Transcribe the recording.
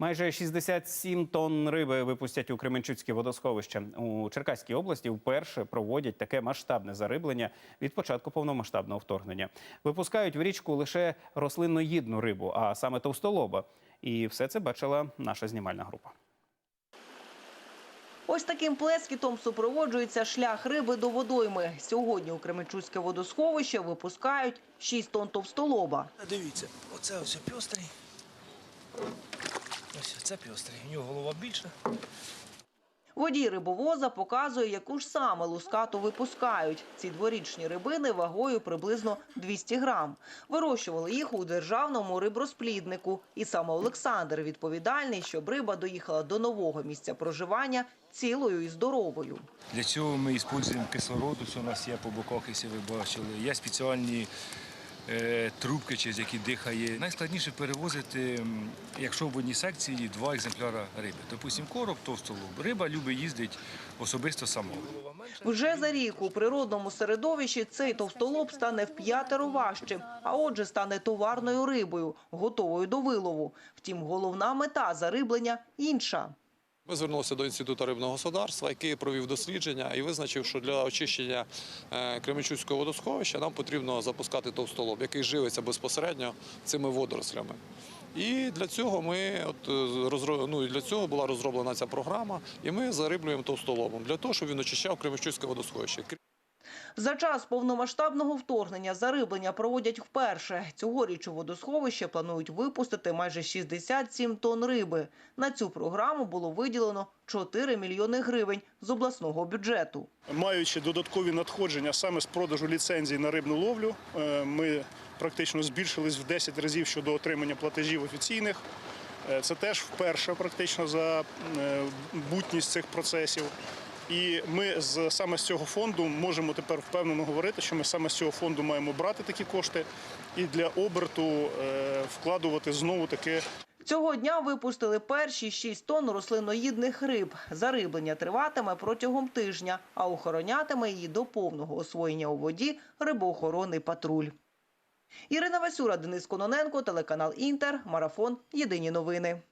Майже 67 тонн риби випустять у Кременчуцьке водосховище. У Черкаській області вперше проводять таке масштабне зариблення від початку повномасштабного вторгнення. Випускають в річку лише рослинноїдну рибу, а саме товстолоба. І все це бачила наша знімальна група. Ось таким плескітом супроводжується шлях риби до водойми. Сьогодні у Кременчуцьке водосховище випускають 6 тонн товстолоба. Дивіться, оце ось пьострий. Ось це пьострий. У нього голова більша. Водій рибовоза показує, яку ж саме лускату випускають. Ці дворічні рибини вагою приблизно 200 грам. Вирощували їх у державному риброзпліднику. І саме Олександр відповідальний, щоб риба доїхала до нового місця проживання цілою і здоровою. Для цього ми використовуємо кислород. У нас є по боках, якщо ви бачили. Є спеціальні трубки, через які дихає. Найскладніше перевозити, якщо в одній секції два екземпляри риби. Допустимо, короб, товстолоб. Риба любить їздити особисто сама. Вже за рік у природному середовищі цей товстолоб стане в п'ятеро важчим, а отже стане товарною рибою, готовою до вилову. Втім, головна мета зариблення інша. Ми звернулися до інституту рибного господарства, який провів дослідження і визначив, що для очищення е, Кременчуцького водосховища нам потрібно запускати товстолоб, який живиться безпосередньо цими водорослями. І для цього ми от е, ну, для цього була розроблена ця програма, і ми зариблюємо товстолобом для того, щоб він очищав Кременчуцьке водосховище. За час повномасштабного вторгнення зариблення проводять вперше. Цьогоріч у водосховище планують випустити майже 67 тонн риби. На цю програму було виділено 4 мільйони гривень з обласного бюджету. Маючи додаткові надходження саме з продажу ліцензій на рибну ловлю, е, ми практично збільшились в 10 разів щодо отримання платежів офіційних. Е, Це теж вперше практично за е, бутність цих процесів. І ми з саме з цього фонду можемо тепер впевнено говорити, що ми саме з цього фонду маємо брати такі кошти і для оберту е, вкладувати знову таки Цього дня випустили перші 6 тонн рослиноїдних риб. Зариблення триватиме протягом тижня, а охоронятиме її до повного освоєння у воді рибоохоронний патруль. Ірина Васюра, Денис Кононенко, телеканал Інтер, Марафон. Єдині новини.